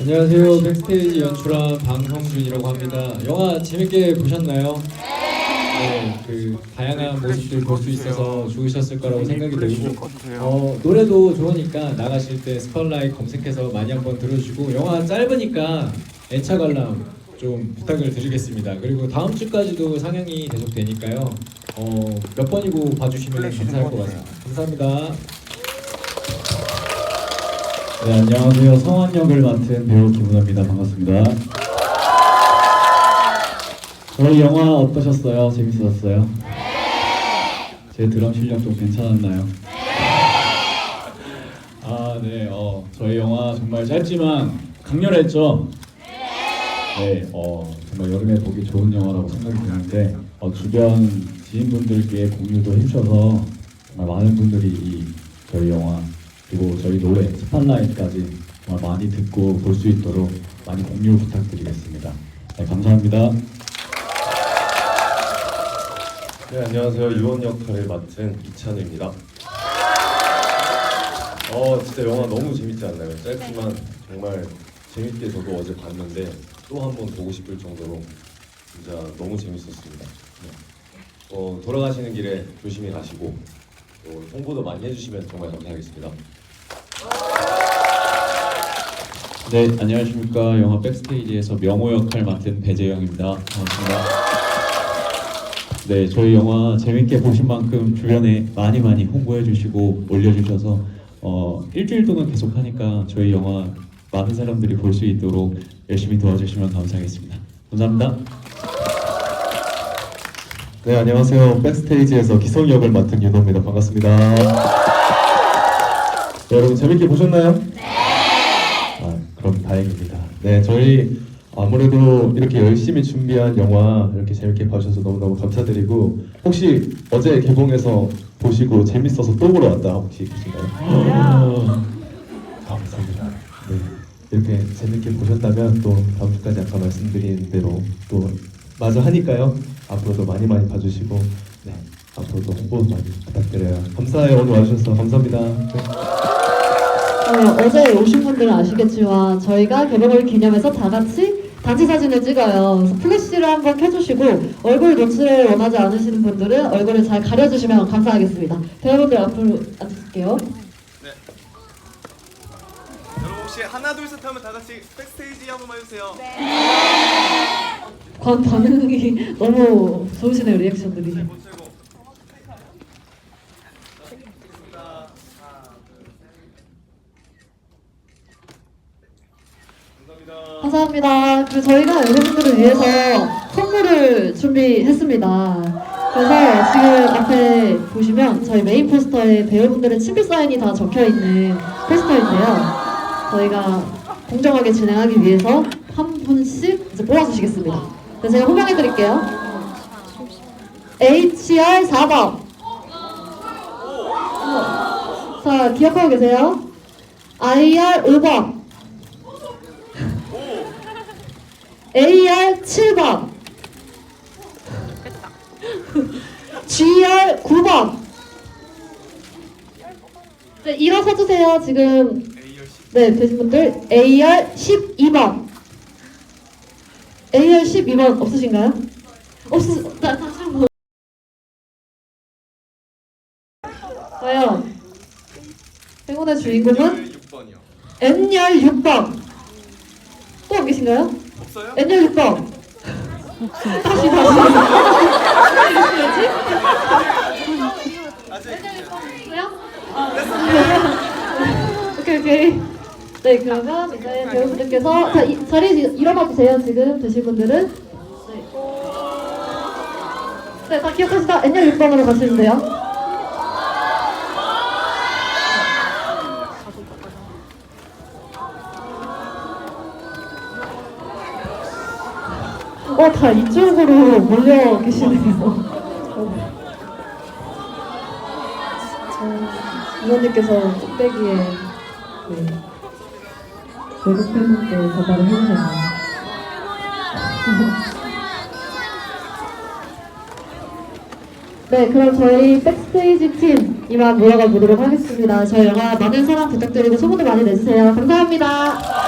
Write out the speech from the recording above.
안녕하세요. 백스테이지 연출한 방성준이라고 합니다. 영화 재밌게 보셨나요? 네, 그 다양한 모습들 볼 수 있어서 좋으셨을 거라고 생각이 들고 어, 노래도 좋으니까 나가실 때 스팟라이트 검색해서 많이 한번 들어주시고 영화 짧으니까 애차 관람 좀 부탁을 드리겠습니다. 그리고 다음 주까지도 상영이 계속 되니까요. 어, 몇 번이고 봐주시면 감사할 것 같습니다. 감사합니다. 네, 안녕하세요. 성환 역을 맡은 배우 김은호입니다. 반갑습니다. 저희 영화 어떠셨어요? 재밌으셨어요? 제 드럼 실력 좀 괜찮았나요? 아, 네. 어, 저희 영화 정말 짧지만 강렬했죠? 네, 어, 정말 여름에 보기 좋은 영화라고 생각이 드는데 어, 주변 지인분들께 공유도 해주셔서 정말 많은 분들이 이 저희 영화 그리고 저희 노래 스팟라이트까지 정말 많이 듣고 볼 수 있도록 많이 공유 부탁드리겠습니다. 네, 감사합니다. 네 안녕하세요 유원 역할을 맡은 이찬우입니다. 어 진짜 영화 너무 재밌지 않나요? 짧지만 정말 재밌게 저도 어제 봤는데 또 한 번 보고 싶을 정도로 진짜 너무 재밌었습니다. 네. 어, 돌아가시는 길에 조심히 가시고 또 홍보도 많이 해주시면 정말 감사하겠습니다. 네, 안녕하십니까. 영화 백스테이지에서 명호 역할 맡은 배재영입니다. 반갑습니다. 네, 저희 영화 재밌게 보신 만큼 주변에 많이 많이 홍보해 주시고 올려주셔서 어, 일주일 동안 계속 하니까 저희 영화 많은 사람들이 볼 수 있도록 열심히 도와주시면 감사하겠습니다. 감사합니다. 네 안녕하세요. 백스테이지에서 기성 역을 맡은 윤호입니다. 반갑습니다. 네, 여러분 재밌게 보셨나요? 네. 아, 그럼 다행입니다. 네 저희 아무래도 이렇게 열심히 준비한 영화 이렇게 재밌게 봐주셔서 너무너무 감사드리고 혹시 어제 개봉해서 보시고 재밌어서 또 보러 왔다 혹시 계신가요? 아, 감사합니다. 네, 이렇게 재밌게 보셨다면 또 다음 주까지 아까 말씀드린 대로 또 마저 하니까요. 앞으로도 많이 많이 봐주시고 네 앞으로도 홍보 많이 부탁드려요. 감사해요 오늘 와주셔서 감사합니다. 네. 어, 어제 오신 분들은 아시겠지만 저희가 개봉을 기념해서 다 같이 단체 사진을 찍어요. 그래서 플래시를 한번 켜주시고 얼굴 노출을 원하지 않으시는 분들은 얼굴을 잘 가려주시면 감사하겠습니다. 배우분들 앞으로 앉으실게요. 여러분 혹시 하나 둘 셋 하면 다 같이 백스테이지 한 번만 해주세요. 관 반응이 너무 좋으시네요 리액션들이. 감사합니다. 그리고 저희가 여러분들을 위해서 선물을 준비했습니다. 그래서 지금 앞에 보시면 저희 메인 포스터에 배우분들의 친필 사인이 다 적혀 있는 포스터인데요. 저희가 공정하게 진행하기 위해서 한 분씩 이제 뽑아주시겠습니다. 네, 제가 호명해 드릴게요. HR 4번. 자, 기억하고 계세요? IR 5번. AR 7번 GR 9번 네, 일어서 주세요 지금. 네 되신 분들 AR 12번 AR 12번 없으신가요? 없으.. 나, 나 참.. 과연 행운의 주인공은 6번이요. N열 6번 또 안 계신가요? 없어요? N열 6번 다시 다시? 아직 있어요? 오케이 오케이 네 그러면 이제 배우분들께서 자, 이, 자리 일어나 주세요. 지금 되신 분들은. 네다 기억하시다. N열 6번으로 가시면 돼요. 어, 다 이쪽으로 몰려 계시네요. 저 부모님께서 꼭대기에 네, 외국 팬분께 전달을 해주셨네요. 네, 그럼 저희 백스테이지 팀 이만 몰아가 보도록 하겠습니다. 저희 영화 많은 사랑 부탁드리고 소문을 많이 내주세요. 감사합니다.